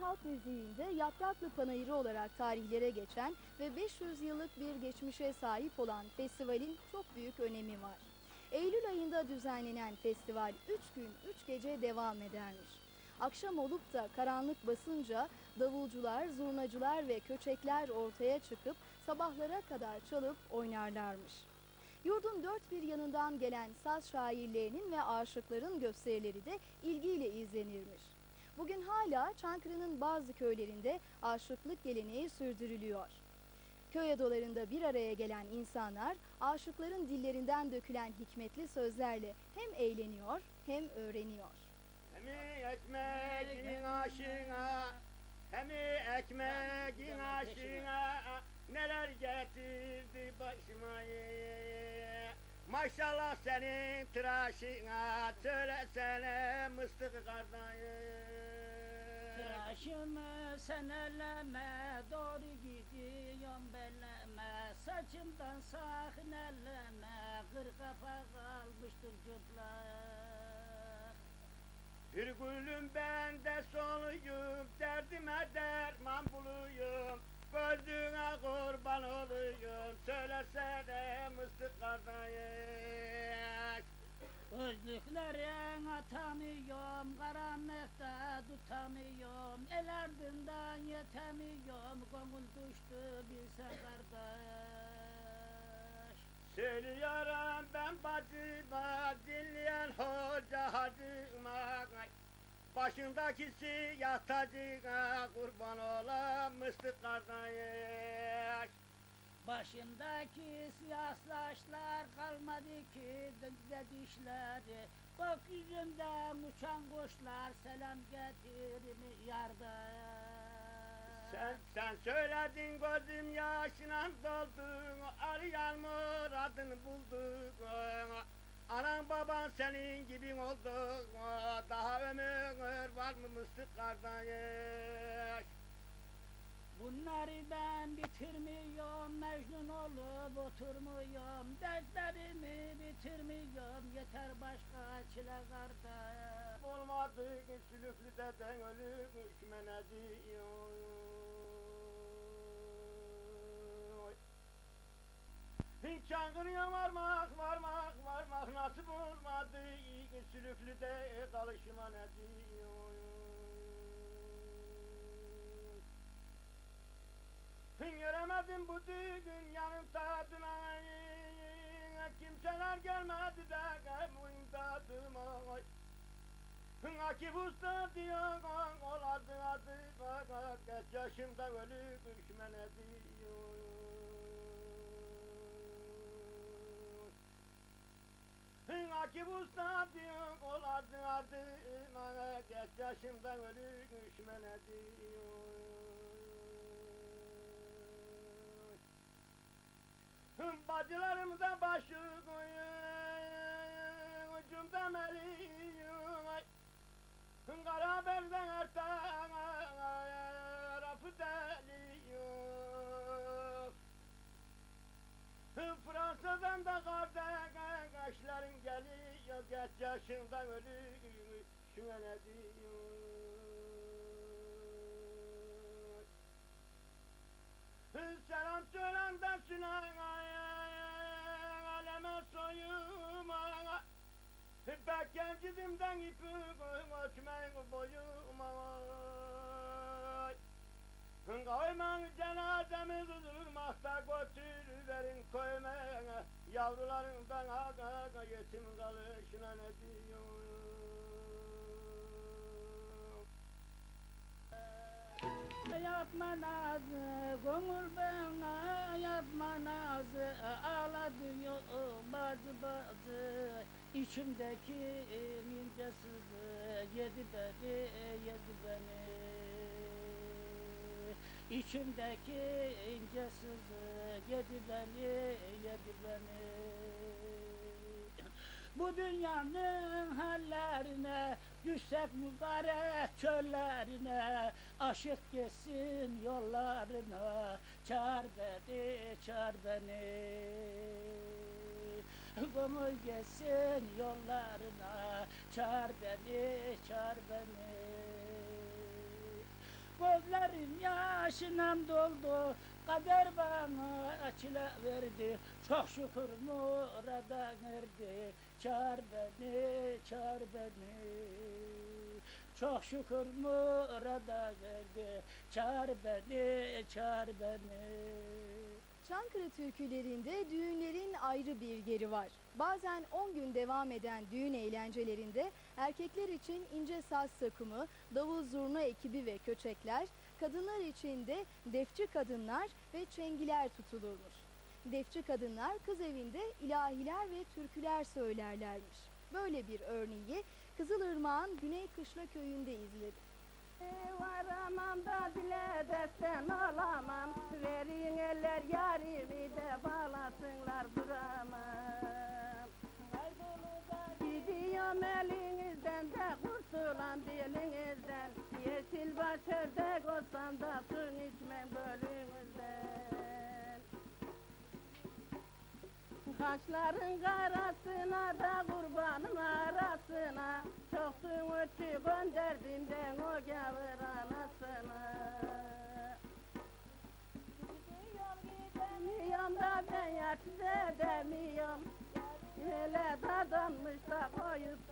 halk müziğinde Yapraklı Panayırı olarak tarihlere geçen ve 500 yıllık bir geçmişe sahip olan festivalin çok büyük önemi var. Eylül ayında düzenlenen festival 3 gün 3 gece devam edermiş. Akşam olup da karanlık basınca davulcular, zurnacılar ve köçekler ortaya çıkıp sabahlara kadar çalıp oynarlarmış. Yurdun dört bir yanından gelen saz şairlerinin ve aşıkların gösterileri de ilgiyle izlenirmiş. Bugün hala Çankırı'nın bazı köylerinde aşıklık geleneği sürdürülüyor. Köy odalarında bir araya gelen insanlar aşıkların dillerinden dökülen hikmetli sözlerle hem eğleniyor hem öğreniyor. Hemi ekmeğin aşına Hemi ekmeğin aşına Neler getirdi başıma Maşallah senin tıraşına Söylesene mıstık kardeşim Tıraşımı sen elleme, doğru gidiyorum belleme Saçımdan sakın elleme, kır kafa kalmıştır cırtlak Bir gülüm ben de soluyum Derdime derman buluyum. Gözüne kurban olayım Söylesene mıstık kardeş Gözlüklerin atamıyorum, karanlıkta tutamıyorum. El ardından yetemiyorum, gönül düştü bilsen kardeş. Söylüyorum ben bacıma dinleyen hoca hacıma Başındakisi yatacığa kurban olan mıstık kardeş Başındaki siyah saçlar kalmadı ki dönde dişleri. Gökyüzünden uçan kuşlar selam getirir yardaş Sen, sen söyledin gözüm yaşına doldun Arayan muradını buldun? Anan baban senin gibi oldu Daha ömür var mı mıstık kardeş Bunları ben bitirmiyorum Mecnun olup oturmuyorum. Dertlerimi bitirmiyorum Yeter başka çile kardeş Olmadı sülüklü deden ölmüş mene diyor. Hiç çangırıya varmak varmak varmak nasip olmadı Sülüklü de kalışıma ne diyor Göremedim bu dünyanın tadına Kimseler gelmedi de bu imdadıma Akif Usta diyor olardı adı Kaç yaşımda ölüp üşmene diyor Akif Usta diyor olardı adı Kaç yaşımda ölüp üşmene diyor Bacılarım da başı koyun Ucumda meliyim Kara belden erten Rafı deliyor Fransa'dan da kardeşlerin geliyor Geç yaşında ölüyor Şuna ne diyor Selam söylem de Aleme soyuma Bekken cizimden ipi Ölçmeyin boyuma Koyman cenazemi Zulmakta götürüverin koymaya Yavruların bana yetim kalışına ne diyor Yapma nazı, gönül bana yapma nazı. Ağladım bazı bazı İçimdeki ince sızı. Yedi beni, yedi beni. İçimdeki ince sızı. Yedi beni, yedi beni. Bu dünyanın hallerine Düşsek mübarek çöllerine Aşık geçsin yollarına. Çağır beni, çağır beni. Gönül geçsin yollarına. Çağır beni, çağır beni başınam doldu Kader bana açıla verdi. Çok şükür murada erdi Çağır beni, çağır beni. Çok şükür murada erdi Çağır beni, çağır beni Çankırı türkülerinde düğünlerin ayrı bir yeri var. Bazen 10 gün devam eden düğün eğlencelerinde erkekler için ince saz takımı, davul zurna ekibi ve köçekler, kadınlar için de defçi kadınlar ve çengiler tutulurmuş. Defçi kadınlar kız evinde ilahiler ve türküler söylerlermiş. Böyle bir örneği Kızılırmak'ın Güney Kışla köyünde izledik. Varamam da dile destem alamam. Verin eller yarimi de bağlasınlar duramam. Gidiyorum elinizden de kurtulan dilinizden Yeşil baş ördek olsam da su içmem gölünüzden Kaşların karasına da kurbanın arasına. Çoksun ötü gönderdim ben o gavur ben yaşlı edemiyorum Hele dadanmış da koyup